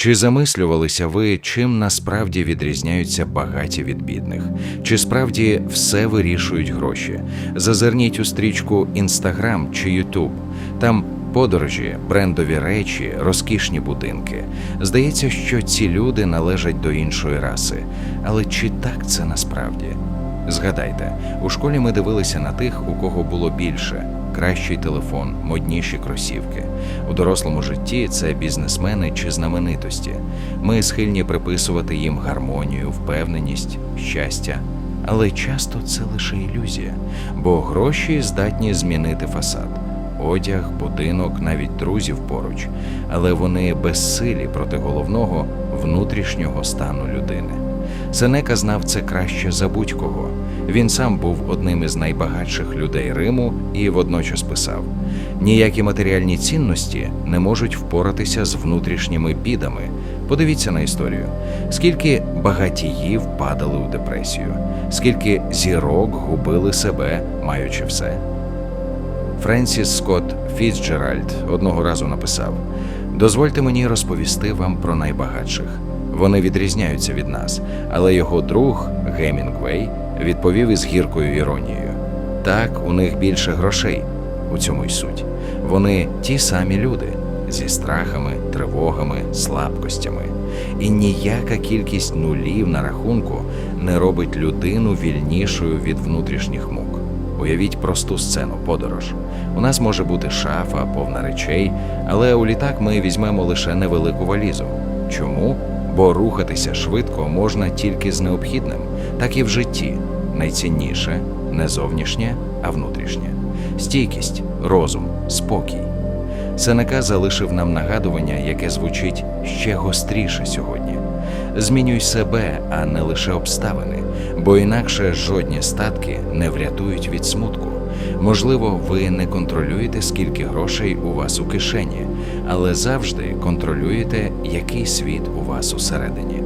Чи замислювалися ви, чим насправді відрізняються багаті від бідних? Чи справді все вирішують гроші? Зазирніть у стрічку Instagram чи YouTube. Там подорожі, брендові речі, розкішні будинки. Здається, що ці люди належать до іншої раси. Але чи так це насправді? Згадайте, у школі ми дивилися на тих, у кого було більше кращий телефон, модніші кросівки. У дорослому житті це бізнесмени чи знаменитості. Ми схильні приписувати їм гармонію, впевненість, щастя. Але часто це лише ілюзія, бо гроші здатні змінити фасад, одяг, будинок, навіть друзів поруч, але вони безсилі проти головного внутрішнього стану людини. Сенека знав це краще за будь-кого. Він сам був одним із найбагатших людей Риму і водночас писав: ніякі матеріальні цінності не можуть впоратися з внутрішніми бідами. Подивіться на історію: скільки багатіїв падали у депресію, скільки зірок губили себе, маючи все. Френсіс Скотт Фіцджеральд одного разу написав: Дозвольте мені розповісти вам про найбагатших. Вони відрізняються від нас, але його друг Гемінгвей відповів із гіркою іронією: так, у них більше грошей. У цьому й суть. Вони ті самі люди зі страхами, тривогами, слабкостями. І ніяка кількість нулів на рахунку не робить людину вільнішою від внутрішніх мук. Уявіть просту сцену подорож. У нас може бути шафа, повна речей, але у літак ми візьмемо лише невелику валізу. Чому? Бо рухатися швидко можна тільки з необхідним, так і в житті. Найцінніше не зовнішнє, а внутрішнє. Стійкість, розум, спокій. Сенека залишив нам нагадування, яке звучить ще гостріше сьогодні. Змінюй себе, а не лише обставини, бо інакше жодні статки не врятують від смутку. Можливо, ви не контролюєте, скільки грошей у вас у кишені, але завжди контролюєте, який світ у вас усередині.